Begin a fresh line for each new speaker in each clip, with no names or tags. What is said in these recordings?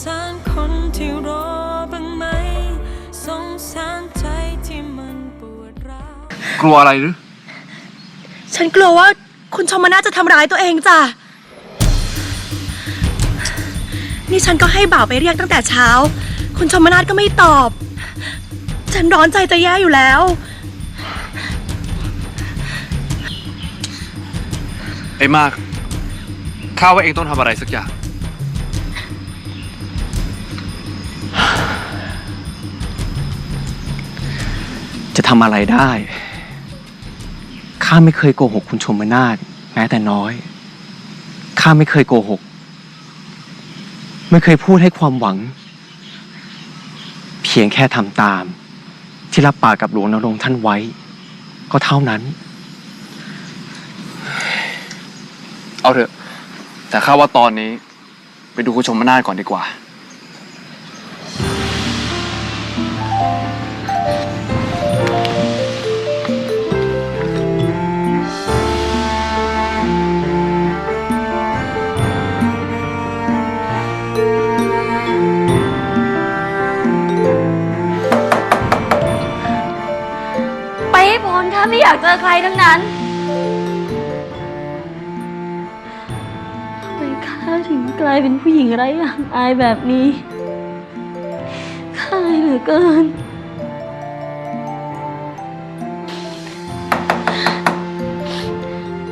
สารคนที่รอบ้างไหม สงสารใจที่มันปวดร้าว
กลัวอะไรหรือ
ฉันกลัวว่าคุณชมนาจะทำร้ายตัวเองจ้ะ นี่ฉันก็ให้บ่าวไปเรียกตั้งแต่เช้า คุณชมนาทก็ไม่ตอบ ฉันร้อนใจจะแย่อยู่แล้ว
ไอ้มาก ข้าว่าเองต้องทำอะไรสักอย่างำ
อะไรได้ ข้าไม่เคยโกหกคุณชมนาทแม้แต่น้อย ข้าไม่เคยโกหก ไม่เคยพูดให้ความหวัง เพียงแค่ทำตาม ที่รับปากกับหลวงนรงท่านไว้ ก็เท่านั้น
เอาเถอะ แต่ข้าว่าตอนนี้ ไปดูคุณชมนาทก่อนดีกว่า
ไปให้พ้นข้าไม่อยากเจอใครทั้งนั้นทำไมข้าถึงกลายเป็นผู้หญิงไร้อย่างอายแบบนี้ข้าอายเหลือเกิน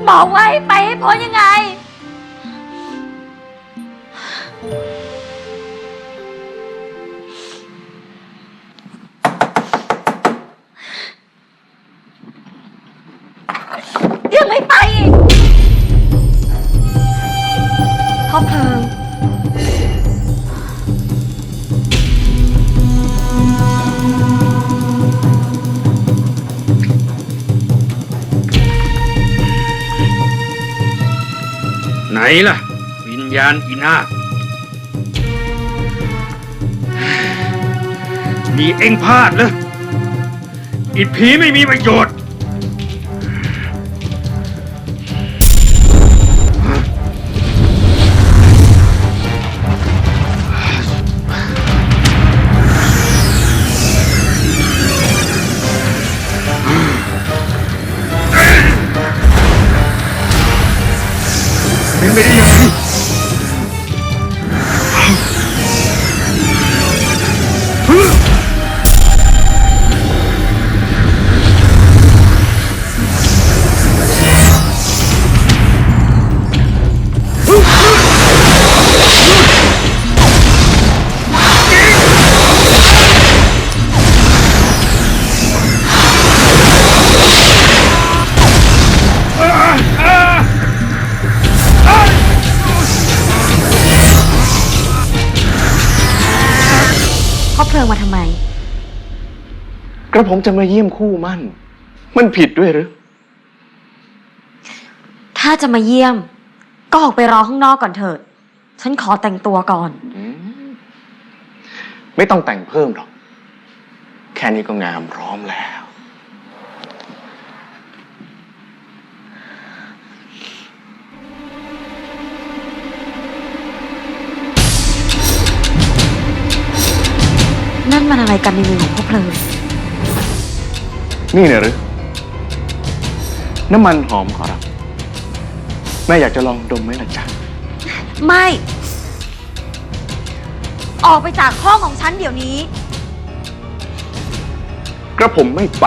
บอกว่าให้ไปให้พ้นยังไงยัง พ่อเพลิง
ไหนล่ะ วิญญาณอีนาคนี่เอ็งพลาดเลยอิดผีไม่มีประโยชน์ เพ่
อเพลิงมาทำไม
กระผมจะมาเยี่ยมคู่มั่น มันผิดด้วยหรือ
ถ้าจะมาเยี่ยม ก็ออกไปรอข้างนอกก่อนเถิด ฉันขอแต่งตัวก่อน
ไม่ต้องแต่งเพิ่มหรอก แค่นี้ก็งามพร้อมแล้ว
นั่นมันอะไรกันในมือของพ่อเพลิง
นี่เนี่ยหรือ น้ำมันหอมขอรับ แม่อยากจะลองดมไหมล่ะจ๊ะ
ไม่ ออกไปจากห้องของฉันเดี๋ยวนี้
กระผมไม่ไป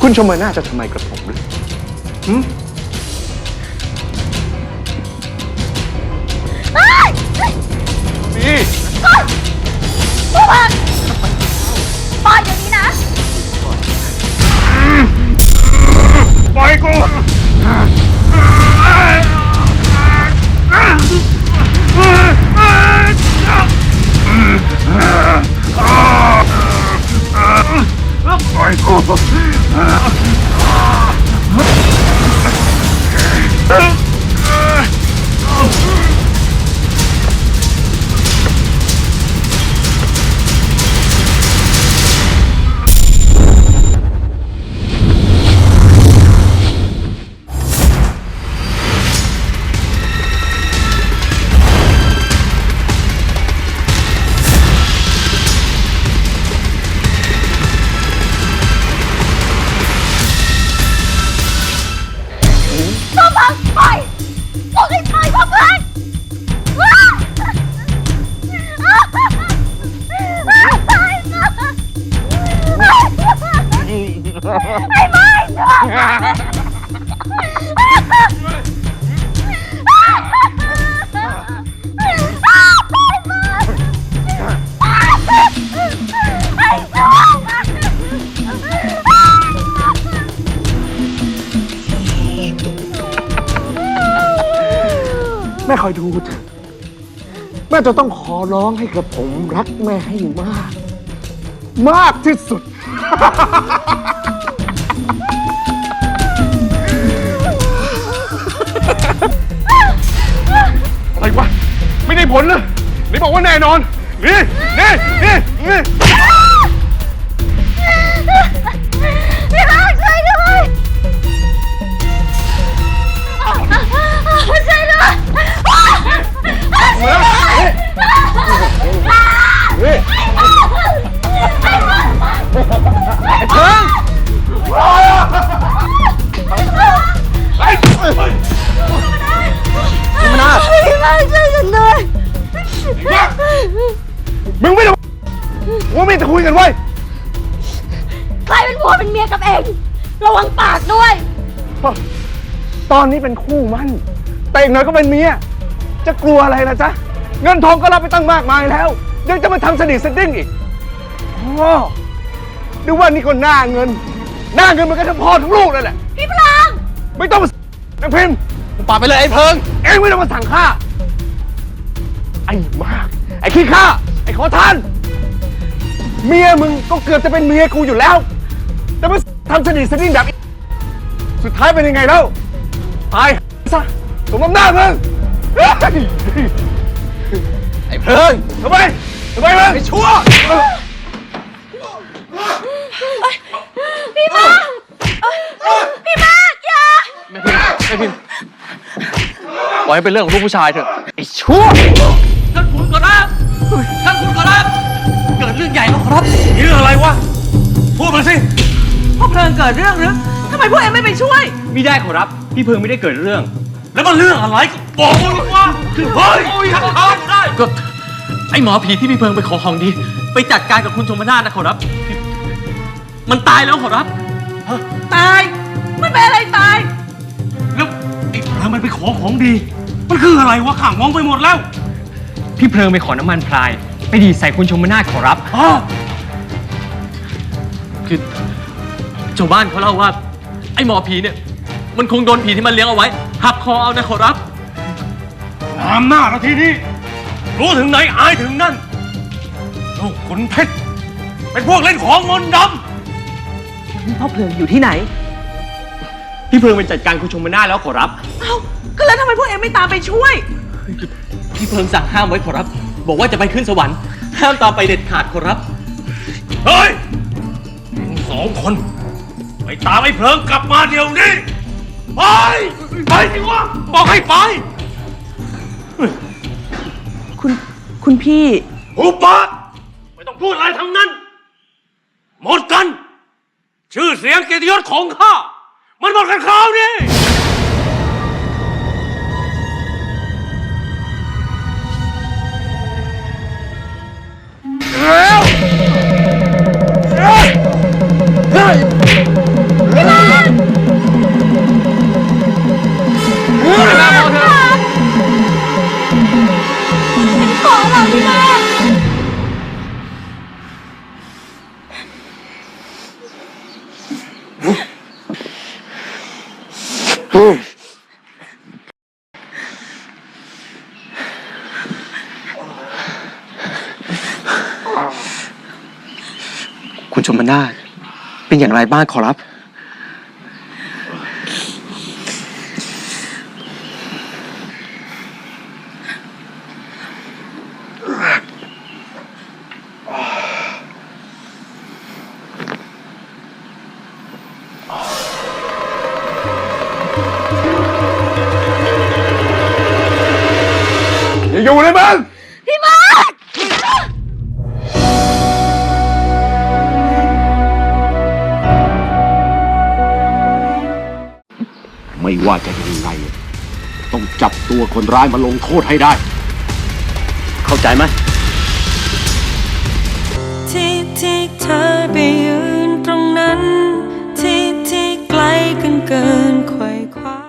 คุณชมน่าจะทำไมกระผมหรือหึนี่ คอยดูเถอะแม่จะต้องขอร้องให้กับผมรักแม่ให้มาก มากที่สุด
อะไรวะ ไม่ได้ผลเลยไหนบอกว่าแน่นอน นี่ นี่ นี่ มึงไม่ต้องว่าไม่จะคุยกันไว้ย
ใครเป็นผัวเป็นเมียกับเอง ระวังปากด้วย
ตอนนี้เป็นคู่มั่น แต่อีกหน่อยก็เป็นเมีย จะกลัวอะไรนะจ๊ะ เงินทองก็รับไปตั้งมากมายแล้ว ยังจะมาทำสนิทสดิ้งอีกพ่อดูว่านี่ก็หน้าเงิน หน้าเงินมันก็ทั้งพ่อทั้งลูกนั่นแหละ
พี่พลัง
ไม่ต้องมานังพิมพ์
ปาไปเลยไอ้เพิง
เองไม่ต้องมาสั่งข้าไอ้มากไอ้ขี้ข้าไอ้ขอทาน เมียมึงก็เกือบจะเป็นเมียกูอยู่แล้ว แต่มาทำสนิทสดิ้งแบบนี้สุดท้ายเป็นยังไงแล้วตายซะสมน้ำหน้ามึงเฮ้ย
ไอ้เพิง
ทำไมทำไมมึง
ไอ้ชั่ว
พี่มากพี่มากอย่า
ไม่พิมพ์ไม่พิมพ์ปล่อยให้เป็นเรื่องของลูกผู้ชายเถอะไอ้ชั่ว
ท่านคุณขอรับท่านคุณขอรับ เกิดเรื่องใหญ่แล้วขอรับ
เรื่องอะไรวะ พูดมาสิ
พ่อเพลิงเกิดเรื่องหรือทำไมพวกเอ็มไม่ไปช่วย
ไม่ได้ขอรับ พี่เพิงไม่ได้เกิดเรื่อง
แล้วมันเรื่องอะไรก็บอกมาเลยว่าเฮ้ย
โอ้ยทำได้ก็ไอหมอผีที่พี่เพิงไปขอของดี ไปจัดการกับคุณชมนาทนะขอรับ มันตายแล้วขอรับ ตาย มันเป็นอะไรตาย
แล้วไอ้ทำไมไปขอของดี มันคืออะไรวะข่างมองไปหมดแล้ว
พี่เพลิงไปขอน้ำมันพลาย ไปดีดใส่คุณชมนาทขอรับ
อ๋อ
คือชาวบ้านเขาเล่าว่า ไอหมอผีเนี่ย มันคงโดนผีที่มันเลี้ยงเอาไว้ หักคอเอานะขอรับ
ตามหน้าเราทีนี้ รู้ถึงไหนอายถึงนั่น ลูกขุนเพชรเป็นพวกเล่นของมนต์ดำ
พ่อเพลิงอยู่ที่ไหน
พี่เพลิงไปจัดการคุณชมนาทแล้วขอรับ
เอ้าก็แล้วทำไมพวกเอ็มไม่ตามไปช่วย พี่เพลิงสั่งห้ามไว้ขอรับ บอกว่าจะไปขึ้นสวรรค์ ห้ามตามไปเด็ดขาดขอรับ
เฮ้ยมึงสองคน ไปตามไอ้เพลิงกลับมาเดี๋ยวนี้ ไป ไปสิวะบอกให้ไป
คุณคุณพี่
หูปากไม่ต้องพูดอะไรทั้งนั้น หมดกัน ชื่อเสียงเกียรติยศของข้า มันหมดกันคราวนี้
คุณชมนาเป็นอย่างไรบ้างขอรับ
อย่าอยู่เลย
ไม่ว่าจะยังไง ต้องจับตัวคนร้ายมาลงโทษให้ได้
เข้าใจไหม